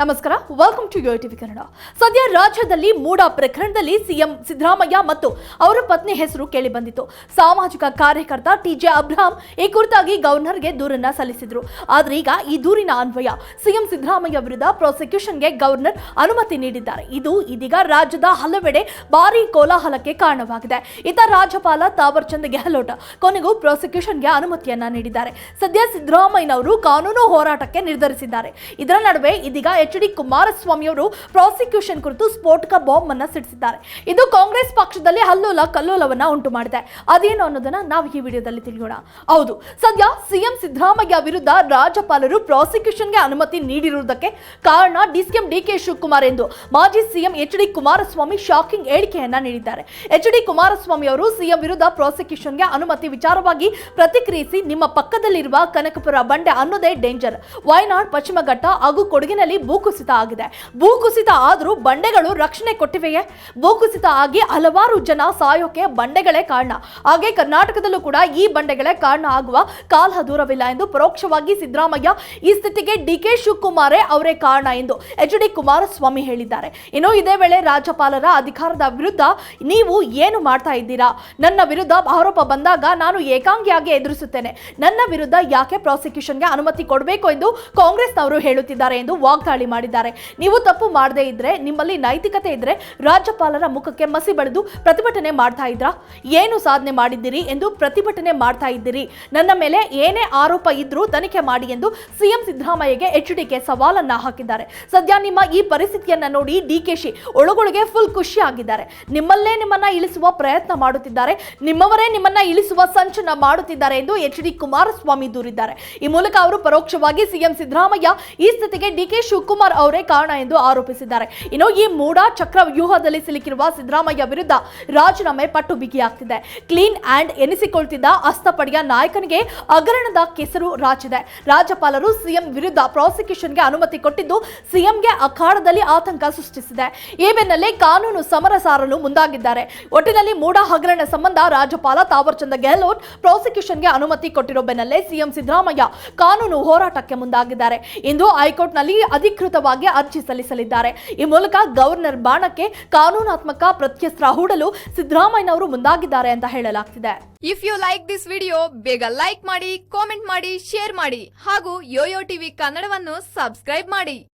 ನಮಸ್ಕಾರ welcome to Yo TV Kannada ಸದ್ಯ ರಾಜ್ಯದಲ್ಲಿ ಮೂಡ ಪ್ರಕರಣದಲ್ಲಿ ಸಿಎಂ ಸಿದ್ದರಾಮಯ್ಯ ಮತ್ತು ಅವರ ಪತ್ನಿ ಹೆಸರು ಕೇಳಿ ಬಂದಿತ್ತು. ಸಾಮಾಜಿಕ ಕಾರ್ಯಕರ್ತ ಟಿಜೆ ಅಬ್ರಹಾಂ ಈ ಕುರಿತಾಗಿ ಗವರ್ನರ್ಗೆ ದೂರನ್ನ ಸಲ್ಲಿಸಿದ್ರು. ಆದ್ರೆ ಈಗ ಈ ದೂರಿನ ಅನ್ವಯ. ಸಿಎಂ ಸಿದ್ದರಾಮಯ್ಯ ವಿರುದ್ಧ ಪ್ರಾಸಿಕ್ಯೂಷನ್ಗೆ ಗವರ್ನರ್ ಅನುಮತಿ ನೀಡಿದ್ದಾರೆ. ಇದು ಇದೀಗ ರಾಜ್ಯದ ಹಲವೆಡೆ ಭಾರಿ ಕೋಲಾಹಲಕ್ಕೆ ಕಾರಣವಾಗಿದೆ. ಇತ ರಾಜ್ಯಪಾಲ ತಾವರ್ ಚಂದ್ ಗೆಹ್ಲೋಟ್ ಕೊನೆಗೂ ಪ್ರಾಸಿಕ್ಯೂಷನ್ಗೆ ಅನುಮತಿಯನ್ನ ನೀಡಿದ್ದಾರೆ. ಸದ್ಯ ಸಿದ್ದರಾಮಯ್ಯನವರು ಕಾನೂನು ಹೋರಾಟಕ್ಕೆ ನಿರ್ಧರಿಸಿದ್ದಾರೆ. ಇದರ ನಡುವೆ ಇದೀಗ ಎಚ್ ಡಿ ಕುಮಾರಸ್ವಾಮಿ ಅವರು ಪ್ರಾಸಿಕ್ಯೂಷನ್ ಕುರಿತು ಸ್ಫೋಟಕ ಬಾಂಬ್ ಅನ್ನ ಸಿಡಿಸಿದ್ದಾರೆ. ಇದು ಕಾಂಗ್ರೆಸ್ ಪಕ್ಷದಲ್ಲಿ ಹಲ್ಲೋಲ ಕಲ್ಲೋಲವನ್ನ ಉಂಟು ಮಾಡಿದೆ. ಅದೇನು ಅನ್ನೋದನ್ನ ನಾವು ಈ ವಿಡಿಯೋದಲ್ಲಿ ತಿಳಿಯೋಣ. ಹೌದು, ಸದ್ಯ ಸಿಎಂ ಸಿದ್ದರಾಮಯ್ಯ ವಿರುದ್ಧ ರಾಜ್ಯಪಾಲರು ಪ್ರಾಸಿಕ್ಯೂಷನ್ಗೆ ಅನುಮತಿ ನೀಡಿರುವುದಕ್ಕೆ ಕಾರಣ ಡಿಸಿಎಂ ಡಿಕೆ ಶಿವಕುಮಾರ್ ಎಂದು ಮಾಜಿ CM H D Kumaraswamy shocking ಹೇಳಿಕೆಯನ್ನ ನೀಡಿದ್ದಾರೆ. ಎಚ್ ಡಿ ಕುಮಾರಸ್ವಾಮಿ ಅವರು ಸಿಎಂ ವಿರುದ್ಧ ಪ್ರಾಸಿಕ್ಯೂಷನ್ಗೆ ಅನುಮತಿ ವಿಚಾರವಾಗಿ ಪ್ರತಿಕ್ರಿಯಿಸಿ, ನಿಮ್ಮ ಪಕ್ಕದಲ್ಲಿರುವ ಕನಕಪುರ ಬಂಡೆ ಅನ್ನೋದೇ ಡೇಂಜರ್. ವಯನಾಡ್, ಪಶ್ಚಿಮ ಘಟ್ಟ ಹಾಗೂ ಕೊಡಗಿನಲ್ಲಿ ಭೂಕುಸಿತ ಆಗಿದೆ. ಭೂಕುಸಿತ ಆದರೂ ಬಂಡೆಗಳು ರಕ್ಷಣೆ ಕೊಟ್ಟಿವೆಯೇ? ಭೂಕುಸಿತ ಆಗಿ ಹಲವಾರು ಜನ ಸಾಯೋಕೆ ಬಂಡೆಗಳೇ ಕಾರಣ. ಹಾಗೆ ಕರ್ನಾಟಕದಲ್ಲೂ ಕೂಡ ಈ ಬಂಡೆಗಳೇ ಕಾರಣ ಆಗುವ ಕಾಲ ದೂರವಿಲ್ಲ ಎಂದು ಪರೋಕ್ಷವಾಗಿ ಸಿದ್ದರಾಮಯ್ಯ ಈ ಸ್ಥಿತಿಗೆ ಡಿ ಕೆ ಶಿವಕುಮಾರೇ ಅವರೇ ಕಾರಣ ಎಂದು ಎಚ್ ಡಿ ಕುಮಾರಸ್ವಾಮಿ ಹೇಳಿದ್ದಾರೆ. ಇನ್ನು ಇದೇ ವೇಳೆ ರಾಜ್ಯಪಾಲರ ಅಧಿಕಾರದ ವಿರುದ್ಧ ನೀವು ಏನು ಮಾಡ್ತಾ ಇದ್ದೀರಾ? ನನ್ನ ವಿರುದ್ಧ ಆರೋಪ ಬಂದಾಗ ನಾನು ಏಕಾಂಗಿಯಾಗಿ ಎದುರಿಸುತ್ತೇನೆ. ನನ್ನ ವಿರುದ್ಧ ಯಾಕೆ ಪ್ರಾಸಿಕ್ಯೂಷನ್ಗೆ ಅನುಮತಿ ಕೊಡಬೇಕು ಎಂದು ಕಾಂಗ್ರೆಸ್ನವರು ಹೇಳುತ್ತಿದ್ದಾರೆ ಎಂದು ವಾಗ್ದಾಳಿ ಮಾಡಿದ್ದಾರೆ. ನೀವು ತಪ್ಪು ಮಾಡದೇ ಇದ್ರೆ, ನಿಮ್ಮಲ್ಲಿ ನೈತಿಕತೆ ಇದ್ರೆ ರಾಜ್ಯಪಾಲರ ಮುಖಕ್ಕೆ ಮಸಿ ಬಳಿದು ಪ್ರತಿಭಟನೆ ಮಾಡ್ತಾ ಇದ್ರಾ? ಏನು ಸಾಧನೆ ಮಾಡಿದ್ದೀರಿ ಎಂದು ಪ್ರತಿಭಟನೆ ಮಾಡ್ತಾ ಇದ್ದೀರಿ. ನನ್ನ ಮೇಲೆ ಏನೇ ಆರೋಪ ಇದ್ರೂ ತನಿಖೆ ಮಾಡಿ ಎಂದು ಸಿಎಂ ಸಿದ್ದರಾಮಯ್ಯಗೆ ಎಚ್ಡಿಕೆ ಸವಾಲನ್ನ ಹಾಕಿದ್ದಾರೆ. ಸದ್ಯ ನಿಮ್ಮ ಈ ಪರಿಸ್ಥಿತಿಯನ್ನ ನೋಡಿ ಡಿಕೆಶಿ ಒಳಗೊಳಗೆ ಫುಲ್ ಖುಷಿ ಆಗಿದ್ದಾರೆ. ನಿಮ್ಮಲ್ಲೇ ನಿಮ್ಮನ್ನ ಇಳಿಸುವ ಪ್ರಯತ್ನ ಮಾಡುತ್ತಿದ್ದಾರೆ. ನಿಮ್ಮವರೇ ನಿಮ್ಮನ್ನ ಇಳಿಸುವ ಸಂಚನ ಮಾಡುತ್ತಿದ್ದಾರೆ ಎಂದು ಎಚ್ ಡಿ ಕುಮಾರಸ್ವಾಮಿ ದೂರಿದ್ದಾರೆ. ಈ ಮೂಲಕ ಅವರು ಪರೋಕ್ಷವಾಗಿ ಸಿಎಂ ಸಿದ್ದರಾಮಯ್ಯ ಈ ಸ್ಥಿತಿಗೆ ಡಿಕೆ ಶಿವಕುಮಾರ್ ಅವರೇ ಕಾರಣ ಎಂದು ಆರೋಪಿಸಿದ್ದಾರೆ. ಇನ್ನು ಈ ಮೂಡ ಚಕ್ರ ವ್ಯೂಹದಲ್ಲಿ ಸಿಲುಕಿರುವ ಸಿದ್ದರಾಮಯ್ಯ ವಿರುದ್ಧ ರಾಜೀನಾಮೆ ಪಟ್ಟು ಬಿಗಿಯಾಗ್ತಿದೆ. ಕ್ಲೀನ್ ಆಂಡ್ ಎನಿಸಿಕೊಳ್ತಿದ್ದ ಅಸ್ತಪಡಿಯ ನಾಯಕನಿಗೆ ಹಗರಣದ ಕೆಸರು ರಾಚಿದೆ. ರಾಜ್ಯಪಾಲರು ಸಿಎಂ ವಿರುದ್ಧ ಪ್ರಾಸಿಕ್ಯೂಷನ್ಗೆ ಅನುಮತಿ ಕೊಟ್ಟಿದ್ದು ಸಿಎಂಗೆ ಅಖಾಡದಲ್ಲಿ ಆತಂಕ ಸೃಷ್ಟಿಸಿದೆ. ಈ ಬೆನ್ನಲ್ಲೇ ಕಾನೂನು ಸಮರ ಸಾರಲು ಮುಂದಾಗಿದ್ದಾರೆ. ಒಟ್ಟಿನಲ್ಲಿ ಮೂಡ ಹಗರಣ ಸಂಬಂಧ ರಾಜ್ಯಪಾಲ ತಾವರ್ಚಂದ ಗೆಹ್ಲೋಟ್ ಪ್ರಾಸಿಕ್ಯೂಷನ್ಗೆ ಅನುಮತಿ ಕೊಟ್ಟಿರೋ ಬೆನ್ನಲ್ಲೇ ಸಿಎಂ ಸಿದ್ದರಾಮಯ್ಯ ಕಾನೂನು ಹೋರಾಟಕ್ಕೆ ಮುಂದಾಗಿದ್ದಾರೆ. ಇಂದು ಹೈಕೋರ್ಟ್ನಲ್ಲಿ ಅಧಿಕೃತವಾಗಿ ಅರ್ಜಿ ಸಲ್ಲಿಸಲಿದ್ದಾರೆ. ಈ ಮೂಲಕ ಗವರ್ನರ್ ಬಾಣಕ್ಕೆ ಕಾನೂನಾತ್ಮಕ ಪ್ರತ್ಯಸ್ತ್ರ ಹೂಡಲು ಸಿದ್ದರಾಮಯ್ಯನವರು ಮುಂದಾಗಿದ್ದಾರೆ ಅಂತ ಹೇಳಲಾಗ್ತಿದೆ. If you like this video ಬೇಗ ಲೈಕ್ ಮಾಡಿ ಕಾಮೆಂಟ್ ಮಾಡಿ ಶೇರ್ ಮಾಡಿ ಹಾಗೂ ಯೋಯೋ ಟಿವಿ ಕನ್ನಡವನ್ನು ಸಬ್ಸ್ಕ್ರೈಬ್ ಮಾಡಿ.